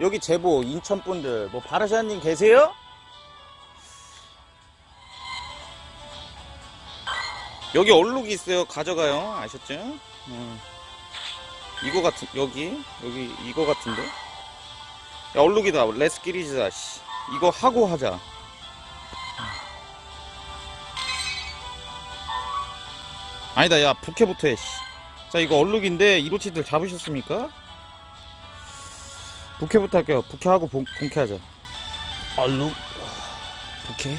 여기 제보 인천 분들 뭐 바라샤님 계세요? 여기 얼룩이 있어요. 가져가요. 아셨죠? 음. 이거 같은 여기 여기 이거 같은데. 야 얼룩이다. 레스키리즈다. 씨. 이거 하고 하자. 아니다. 야 부캐부터 해. 씨. 자 이거 얼룩인데 이로치들 잡으셨습니까? 부캐부터 할게요. 부캐하고 본, 본캐하자. 얼룩 부캐.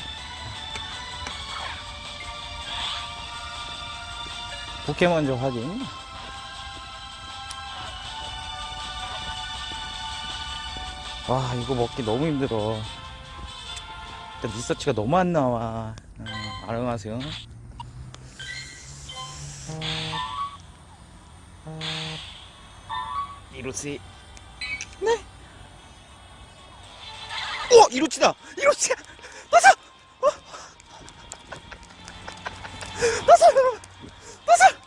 부캐 먼저 확인. 와 이거 먹기 너무 힘들어. 일단 리서치가 너무 안 나와. 음, 아랑하세요. 이로치. 오 이로치다. 이로치야. 나서. 어. 나서. 나서.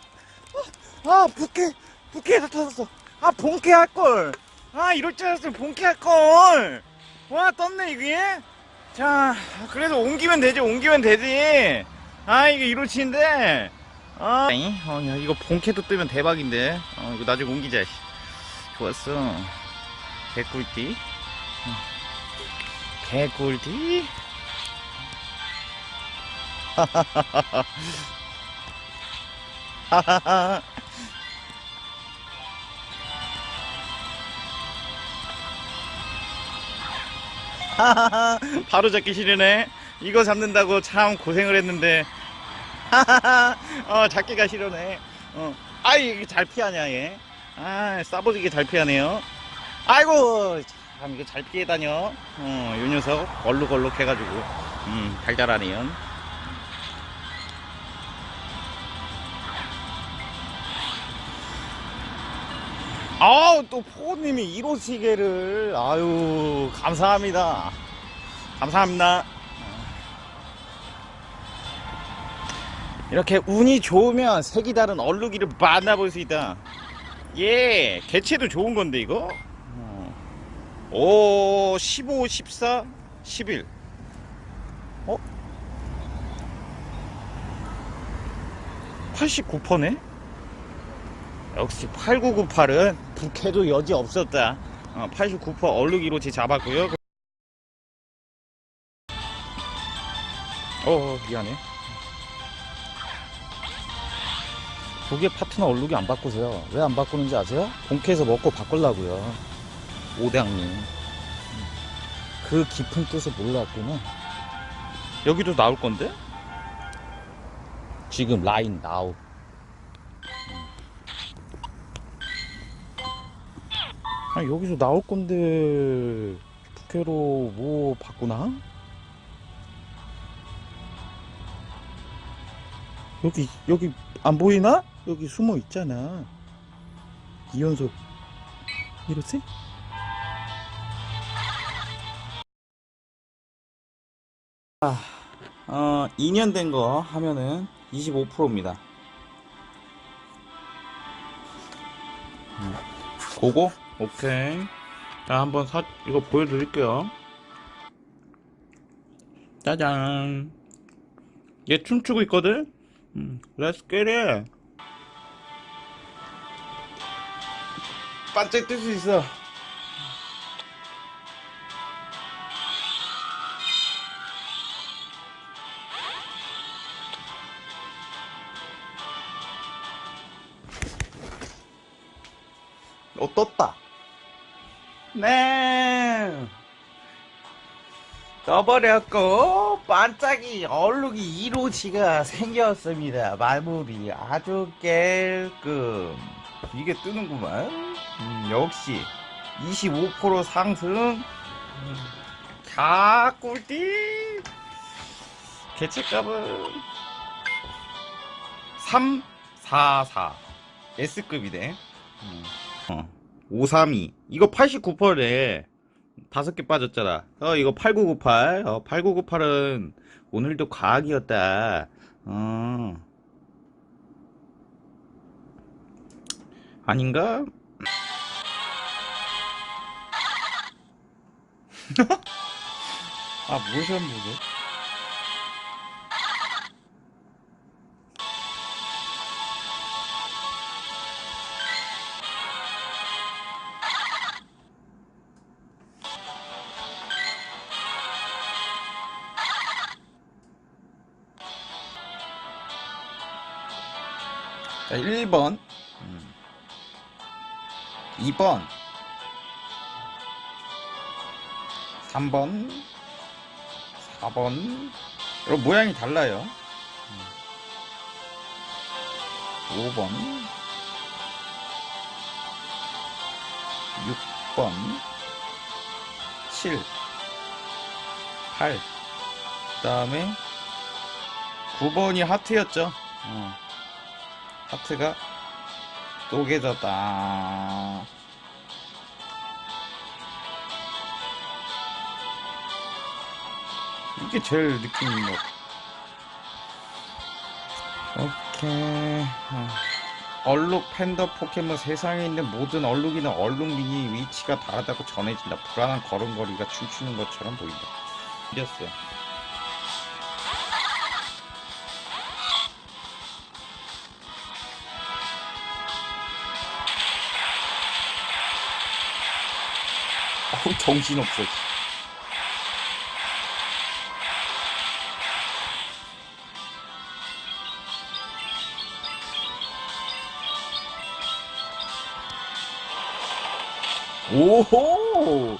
아 부캐 부캐 나타났어. 아 본캐 할 걸. 아 이럴 줄 알았으면 본캐 할 걸. 와 떴네 이게. 자 그래도 옮기면 되지 옮기면 되지. 아 이게 이로치인데. 아 어, 야, 이거 본캐도 뜨면 대박인데. 어 이거 나중에 옮기자. 씨. 좋았어. 개꿀띠. 어. 개꿀띠. 하하하. 바로 잡기 싫으네. 이거 잡는다고 참 고생을 했는데. 어, 잡기가 싫으네. 어. 아이, 잘 피하냐, 얘. 아, 싸버리게 잘 피하네요. 아이고, 참, 이거 잘 피해 다녀. 어, 요 녀석, 얼룩얼룩 해가지고. 음, 달달하네요. 아우, 또 포님이 1호 시계를, 아유, 감사합니다. 감사합니다. 이렇게 운이 좋으면 색이 다른 얼룩이를 만나볼 수 있다. 예, 개체도 좋은 건데, 이거? 어. 오, 15, 14, 11. 어? 89%네? 역시 8998은 부캐도 여지 없었다. 어, 89% 얼룩이로 제 잡았고요. 어, 미안해. 두개 파트너 얼룩이 안 바꾸세요. 왜 안 바꾸는지 아세요? 본캐에서 먹고 바꾸려고요. 오대왕님. 그 깊은 뜻을 몰랐구나. 여기도 나올 건데? 지금 라인 나우. 아 여기서 나올 건데 부캐로 뭐 바꾸나? 여기 여기 안 보이나? 여기 숨어 있잖아. 이연속 이러지? 아, 어, 2년 된 거 하면은 25%입니다. 고고? 오케이. 자, 한번 사, 이거 보여드릴게요. 짜잔. 얘 춤추고 있거든? 음, get it. 반짝 뜰 수 있어. 어, 떴다. 네. 떠버렸고, 반짝이 얼룩이 이로치가 생겼습니다. 마무리 아주 깔끔. 이게 뜨는구만. 음, 역시 25% 상승. 음, 자, 꿀띠. 개체값은 3, 4, 4. S급이네. 음. 어, 532. 이거 89%래. 다섯 개 빠졌잖아. 어, 이거 8998. 어, 8998은 오늘도 과학이었다. 어. 아닌가? 아 모션 보고 자 1번. 2번. 3번. 4번. 여러분 모양이 달라요. 5번. 6번. 7 8 그 다음에 9번이 하트였죠. 어. 하트가 쪼개졌다 이게 제일 느낌 있는 것 같아. 오케이. 어. 얼룩 팬더 포켓몬 세상에 있는 모든 얼룩이나 얼룩링이 위치가 다르다고 전해진다. 불안한 걸음걸이가 춤추는 것처럼 보인다. 이겼어요. 어우, 정신없어. 오호!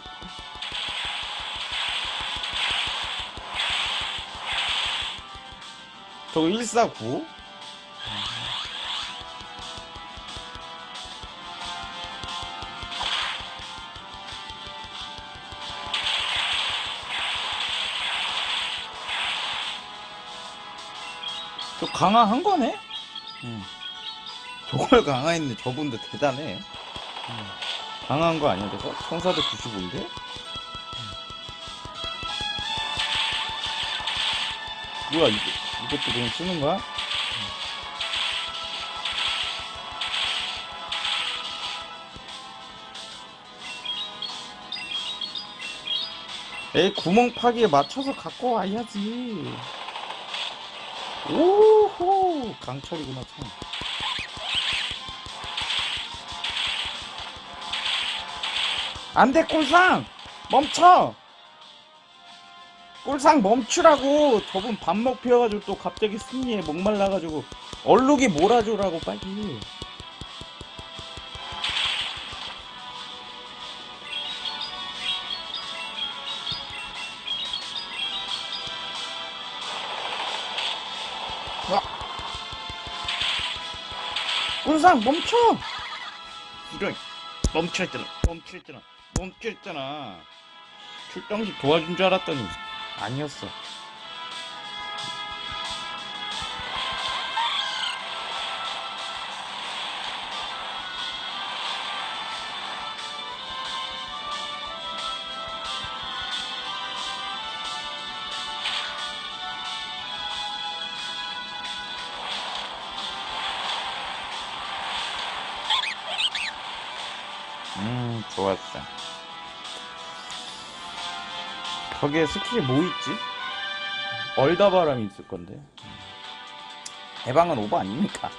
저거 149? 저 강화한 거네? 응. 저걸 강화했는데 저분도 대단해. 응. 강화한 거 아니야, 저거? 1495인데? 뭐야, 이거, 이것도 그냥 쓰는 거야? 에이, 구멍 파기에 맞춰서 갖고 와야지. 오호! 강철이구나, 참. 안 돼, 꼴상! 멈춰! 꼴상 멈추라고! 저분 밥 먹혀가지고 또 갑자기 승리에 목말라가지고 얼룩이 몰아줘라고 빨리. 와. 꼴상 멈춰! 이런 멈춰있잖아 멈춰있잖아 멈춰있잖아 출동식 도와준 줄 알았더니 아니었어 음 좋았어 저게 스킬이 뭐 있지? 얼다바람이 있을 건데. 대방은 오버 아닙니까?